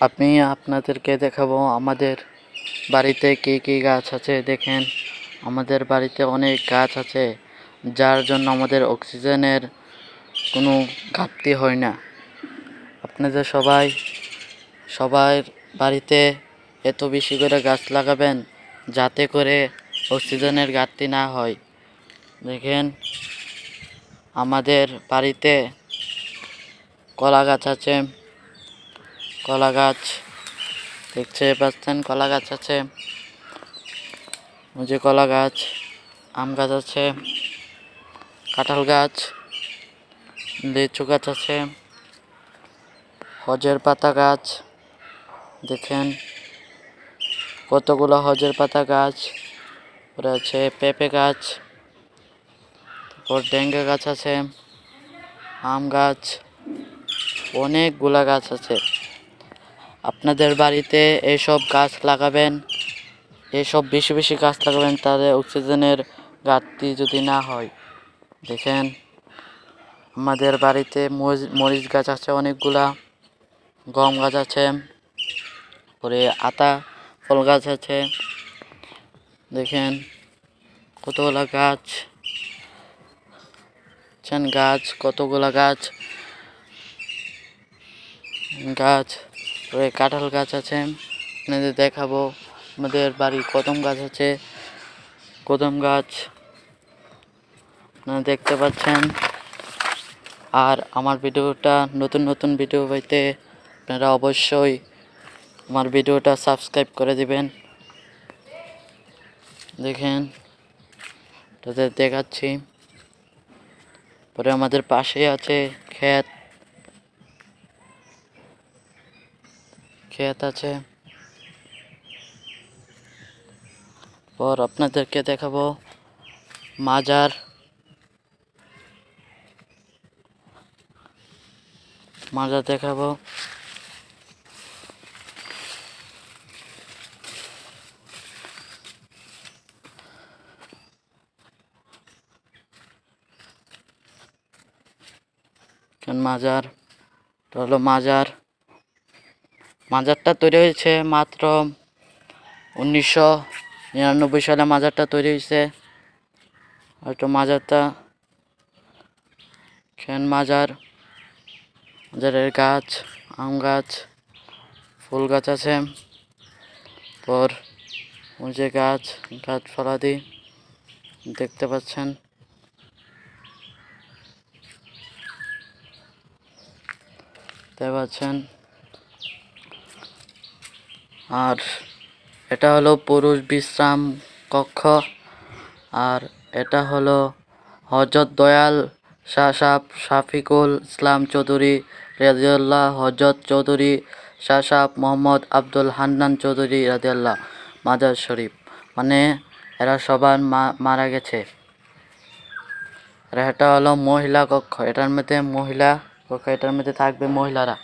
আমি আপনাদেরকে দেখাবো আমাদের বাড়িতে কী কী গাছ আছে। দেখেন, আমাদের বাড়িতে অনেক গাছ আছে, যার জন্য আমাদের অক্সিজেনের কোনো ঘাটতি হয় না। আপনাদের সবাই, সবার বাড়িতে এত বেশি করে গাছ লাগাবেন, যাতে করে অক্সিজেনের ঘাটতি না হয়। দেখেন, আমাদের বাড়িতে কলা গাছ আছে কলা গাছ। দেখতে পাচ্ছেন, কলা গাছ আছে। যে কলা গাছ, আম গাছ আছে। কাঁঠাল গাছ, লিচু গাছ আছে। হজের পাতা গাছ, দেখেন। কতগুলো হজের পাতা গাছ তারপরে আছে পেঁপে গাছ, তারপর ডেঙ্গে গাছ আছে, আম গাছ, অনেকগুলা গাছ আছে। আপনাদের বাড়িতে এইসব গাছ লাগাবেন, এসব বেশি বেশি গাছ লাগাবেন, তাহলে অক্সিজেনের ঘাটতি যদি না হয়। দেখেন, আমাদের বাড়িতে মরিচ- মরিচ গাছ আছে অনেকগুলা, গম গাছ আছে, পরে আতা, ফল গাছ আছে। দেখেন, কতগুলা গাছ গাছ, কতগুলা গাছ গাছ। পরে কাঁঠাল গাছ আছে। আপনাদের দেখাবো। আমাদের বাড়ি কদম গাছ আছে। কদম গাছ আপনারা দেখতে পাচ্ছেন। আর আমার ভিডিওটা নতুন নতুন ভিডিও পাইতে আপনারা অবশ্যই আমার ভিডিওটা সাবস্ক্রাইব করে দিবেন। দেখেন তাদের দেখাচ্ছি। পরে আমাদের পাশেই আছে ক্ষেত। ক্ষেত আছে পর আপনাদেরকে দেখাবো মাজার মাজার দেখাবো কেন মাজার এটা হলো মাজার মাজারটা তৈরি হয়েছে মাত্র উনিশশো নিরানব্বই সালে মাজারটা তৈরি হয়েছে। হয়তো মাজারটা খেন মাজার, মাজারের গাছ, আম গাছ, ফুল গাছ আছে। পর যে গাছ গাছপালা দি দেখতে পাচ্ছেন। দেখতে পাচ্ছেন। আর এটা হলো পুরুষ বিশ্রাম কক্ষ, আর এটা হলো হজরত দয়াল শাহ সাহ শাফিকুল ইসলাম চৌধুরী রাজিউল্লাহ হজরত চৌধুরী শাহ সাহ মোহাম্মদ আব্দুল হান্নান চৌধুরী রাজিউল্লাহ মাজার শরীফ। মানে এরা সবার মারা গেছে। আর এটা হলো মহিলা কক্ষ, এটার মধ্যে মহিলা কক্ষ, এটার মধ্যে থাকবে মহিলারা।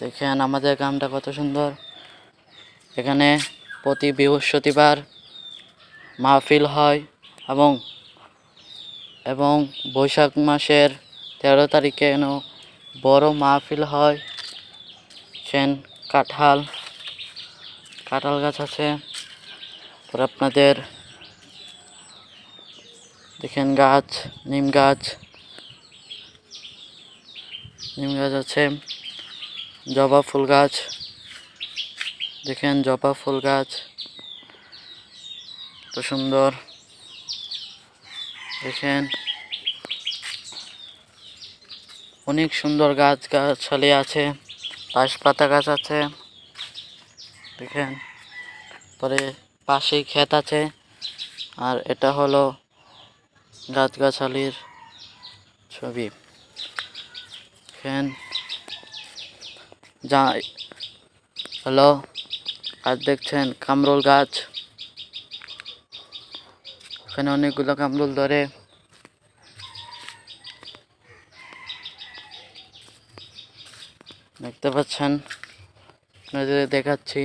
দেখেন আমাদের গ্রামটা কত সুন্দর। এখানে প্রতি বৃহস্পতিবার মাহফিল হয় এবং এবং বৈশাখ মাসের তেরো তারিখে বড় মাহফিল হয়। সেন কাঁঠাল কাঁঠাল গাছ আছে। পরে আপনাদের দেখেন গাছ, নিম গাছ নিম গাছ আছে। জবা ফুল গাছ। দেখেন জবা ফুল গাছ। কত সুন্দর। দেখেন। অনেক সুন্দর গাছ, গাছালি আছে। পাশ পাতা গাছ আছে। দেখেন। পরে পাশেই ক্ষেত আছে। আর এটা হলো গাছগাছালির ছবি। দেখেন। যা, হ্যালো গাছ দেখছেন কামরুল গাছ। এখানে অনেকগুলো কামরুল ধরে। দেখতে পাচ্ছেন? আপনাদের দেখাচ্ছি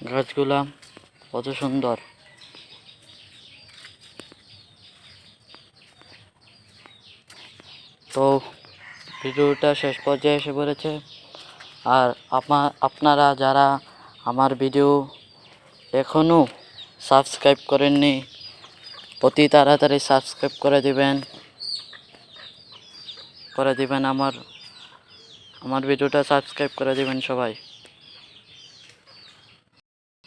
গাছগুলা কত সুন্দর। তো, ভিডিওটা শেষ পর্যায়ে এসে পড়েছে। আর আপনা, আপনারা যারা আমার ভিডিও এখনও সাবস্ক্রাইব করেননি, অতি তাড়াতাড়ি সাবস্ক্রাইব করে দিবেন। করে দিবেন আমার আমার ভিডিওটা সাবস্ক্রাইব করে দিবেন সবাই।